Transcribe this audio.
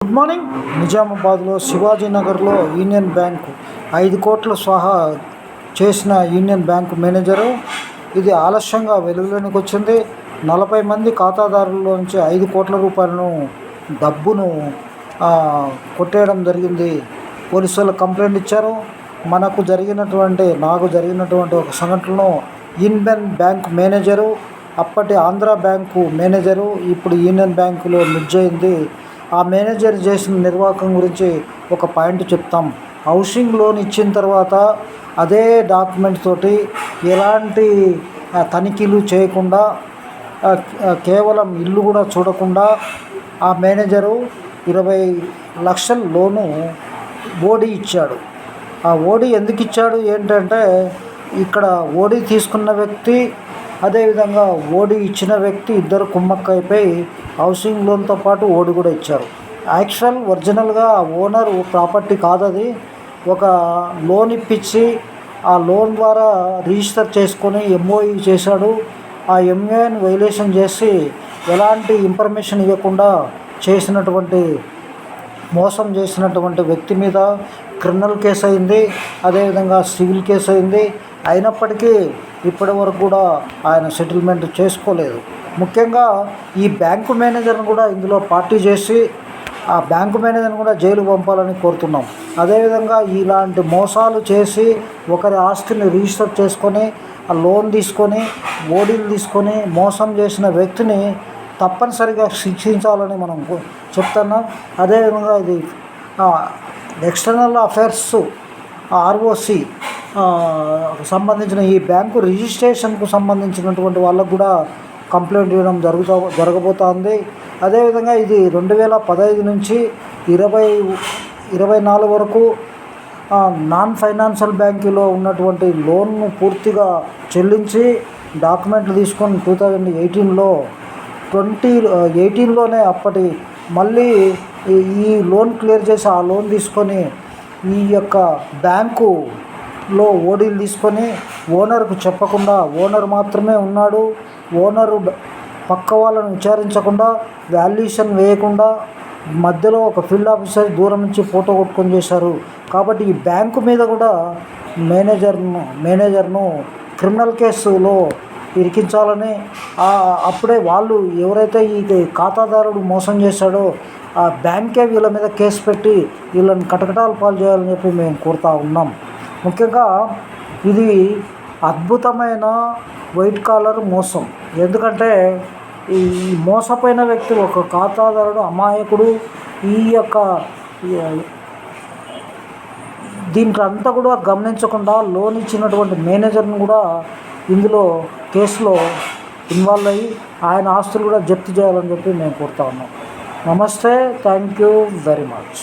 Good morning. నిజామాబాద్లో శివాజీనగర్లో union bank ఐదు కోట్ల సహా చేసిన యూనియన్ బ్యాంకు మేనేజరు. ఇది ఆలస్యంగా వెలుగులోనికి వచ్చింది. నలభై మంది ఖాతాదారుల నుంచి ఐదు కోట్ల రూపాయలను డబ్బును కొట్టేయడం జరిగింది. పోలీసు కంప్లైంట్ ఇచ్చారు. మనకు జరిగినటువంటి నాకు జరిగినటువంటి ఒక సంఘటనలో యూనియన్ బ్యాంక్ మేనేజరు అప్పటి ఆంధ్ర బ్యాంకు మేనేజరు ఇప్పుడు యూనియన్ బ్యాంకులో మిర్జ్ అయింది ఆ మేనేజర్ చేసిన నిర్వాహకం గురించి ఒక పాయింట్ చెప్తాం. హౌసింగ్ లోన్ ఇచ్చిన తర్వాత అదే డాక్యుమెంట్ తోటి ఎలాంటి తనిఖీలు చేయకుండా కేవలం ఇల్లు కూడా చూడకుండా ఆ మేనేజరు ఇరవై లక్షల లోను ఓడి ఇచ్చాడు. ఆ ఓడి ఎందుకు ఇచ్చాడు? ఏంటంటే ఇక్కడ ఓడి తీసుకున్న వ్యక్తి అదేవిధంగా ఓడి ఇచ్చిన వ్యక్తి ఇద్దరు కుమ్మక్కైపై హౌసింగ్ లోన్తో పాటు ఓడి కూడా ఇచ్చారు. యాక్చువల్ ఒరిజినల్గా ఓనర్ ప్రాపర్టీ కాదది. ఒక లోన్ ఇప్పించి ఆ లోన్ ద్వారా రిజిస్టర్ చేసుకొని ఎంఓఈ చేశాడు. ఆ ఎంఓని వైలేషన్ చేసి ఎలాంటి ఇన్ఫర్మేషన్ ఇవ్వకుండా చేసినటువంటి మోసం చేసినటువంటి వ్యక్తి మీద క్రిమినల్ కేసు అయింది. అదేవిధంగా సివిల్ కేసు అయింది. అయినప్పటికీ ఇప్పటి వరకు కూడా ఆయన సెటిల్మెంట్ చేసుకోలేదు. ముఖ్యంగా ఈ బ్యాంకు మేనేజర్ని కూడా ఇందులో పార్టీ చేసి ఆ బ్యాంకు మేనేజర్ని కూడా జైలు పంపాలని కోరుతున్నాం. అదేవిధంగా ఇలాంటి మోసాలు చేసి ఒకరి ఆస్తిని రిజిస్టర్ చేసుకొని ఆ లోన్ తీసుకొని ఓడీలు తీసుకొని మోసం చేసిన వ్యక్తిని తప్పనిసరిగా శిక్షించాలని మనం చెప్తున్నాం. అదేవిధంగా ఇది ఎక్స్టర్నల్ అఫైర్స్ ఆర్ఓసి సంబంధించిన ఈ బ్యాంకు రిజిస్ట్రేషన్కు సంబంధించినటువంటి వాళ్ళకు కూడా కంప్లైంట్ ఇవ్వడం జరుగుతూ జరగబోతోంది. అదేవిధంగా ఇది రెండు వేల పదహైదు నుంచి ఇరవై ఇరవై నాలుగు వరకు నాన్ ఫైనాన్షియల్ బ్యాంకులో ఉన్నటువంటి లోన్ను పూర్తిగా చెల్లించి డాక్యుమెంట్లు తీసుకొని టూ థౌజండ్ ఎయిటీన్లో ట్వంటీ ఎయిటీన్లోనే అప్పటి మళ్ళీ ఈ- లోన్ క్లియర్ చేసి ఆ లోన్ తీసుకొని ఈ యొక్క బ్యాంకు లో ఓడీలు తీసుకొని ఓనర్కు చెప్పకుండా ఓనర్ మాత్రమే ఉన్నాడు. ఓనరు పక్క వాళ్ళను విచారించకుండా వాల్యుయేషన్ వేయకుండా మధ్యలో ఒక ఫీల్డ్ ఆఫీసర్ దూరం నుంచి ఫోటో కొట్టుకొని చేశారు. కాబట్టి ఈ బ్యాంకు మీద కూడా మేనేజర్ను మేనేజర్ను క్రిమినల్ కేసులో ఇరికించాలని అప్పుడే వాళ్ళు ఎవరైతే ఈ ఖాతాదారుడు మోసం చేశాడో ఆ బ్యాంకే వీళ్ళ మీద కేసు పెట్టి వీళ్ళని కటకటాలు పాలు చేయాలని చెప్పి మేము కోరుతా ఉన్నాం. ముఖ్యంగా ఇది అద్భుతమైన వైట్ కాలర్ మోసం. ఎందుకంటే ఈ మోసపోయిన వ్యక్తి ఒక ఖాతాదారుడు అమాయకుడు ఈ యొక్క దీంట్లో అంతా కూడా గమనించకుండా లోన్ ఇచ్చినటువంటి మేనేజర్ని కూడా ఇందులో కేసులో ఇన్వాల్వ్ అయ్యి ఆయన ఆస్తులు కూడా జప్తు చేయాలని చెప్పి మేము కోరుతా ఉన్నాం. నమస్తే థ్యాంక్ యూ వెరీ మచ్.